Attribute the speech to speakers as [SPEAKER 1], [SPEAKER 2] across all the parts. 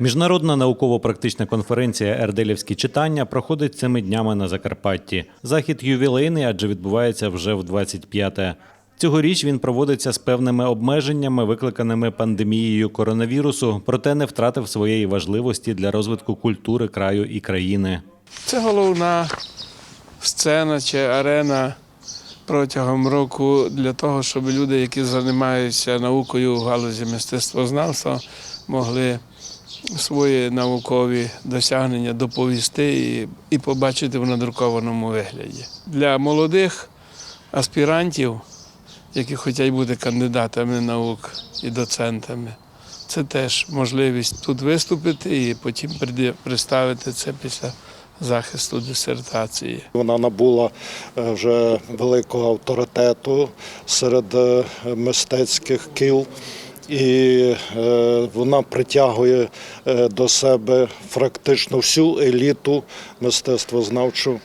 [SPEAKER 1] Міжнародна науково-практична конференція Ерделівські читання проходить цими днями на Закарпатті. Захід ювілейний, адже відбувається вже в 25-те. Цьогоріч він проводиться з певними обмеженнями, викликаними пандемією коронавірусу, проте не втратив своєї важливості для розвитку культури краю і країни.
[SPEAKER 2] Це головна сцена чи арена протягом року для того, щоб люди, які займаються наукою в галузі мистецтвознавства, могли свої наукові досягнення доповісти і, і побачити в надрукованому вигляді. Для молодих аспірантів, які хочуть бути кандидатами наук і доцентами, це теж можливість тут виступити і потім представити це після захисту дисертації.
[SPEAKER 3] Вона набула е, вже великого авторитету серед е, мистецьких кіл. І е, вона притягує е, до себе практично всю еліту мистецтвознавчу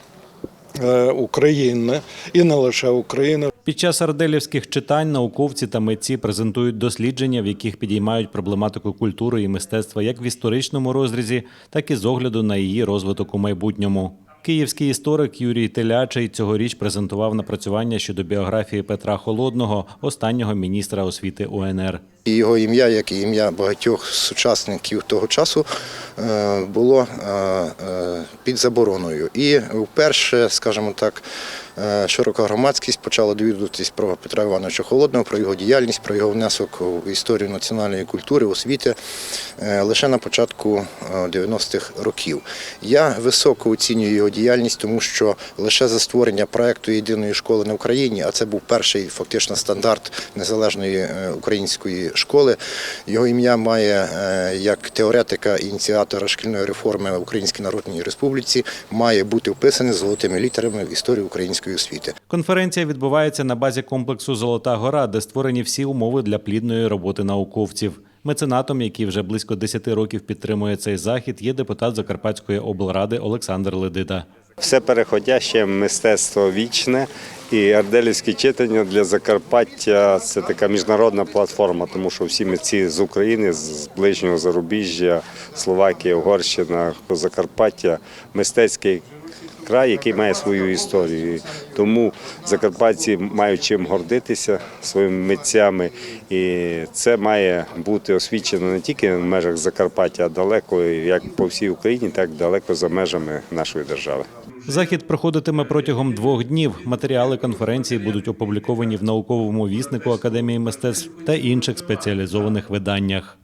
[SPEAKER 3] е, України і не лише України.
[SPEAKER 1] Під час арделівських читань науковці та митці презентують дослідження, в яких підіймають проблематику культури і мистецтва як в історичному розрізі, так і з огляду на її розвиток у майбутньому. Київський історик Юрій Телячий цьогоріч презентував напрацювання щодо біографії Петра Холодного, останнього міністра освіти УНР.
[SPEAKER 4] Його ім'я, як і ім'я багатьох сучасників того часу, е, було е, е, під забороною. І вперше, скажімо так, широка громадськість почала довідуватись про Петра Івановича Холодного, про його діяльність, про його внесок в історію національної культури, освіти е, лише на початку е, 90-х років. Я високо оцінюю його діяльність, тому що лише за створення проекту єдиної школи на Україні, а це був перший фактично стандарт незалежної е, української школи. Його ім'я має е, як теоретика ініціатора шкільної реформи в Українській Народній Республіці, має бути вписаний золотими літерами в історію української освіти.
[SPEAKER 1] Конференція відбувається на базі комплексу Золота гора, де створені всі умови для плідної роботи науковців. Меценатом, який вже близько 10 років підтримує цей захід, є депутат Закарпатської облради Олександр Ледида.
[SPEAKER 5] Все переходяще мистецтво вічне і арделівські читання для Закарпаття це така міжнародна платформа, тому що всі митці з України, з ближнього зарубіжжя, Словакія, Угорщина, Закарпаття, мистецький край, який має свою історію. Тому закарпатці мають чим гордитися своїми митцями, і це має бути освічено не тільки в межах Закарпаття, а далеко, як по всій Україні, так і далеко за межами нашої держави.
[SPEAKER 1] Захід проходитиме протягом двох днів. Матеріали конференції будуть опубліковані в науковому віснику Академії мистецтв та інших спеціалізованих виданнях.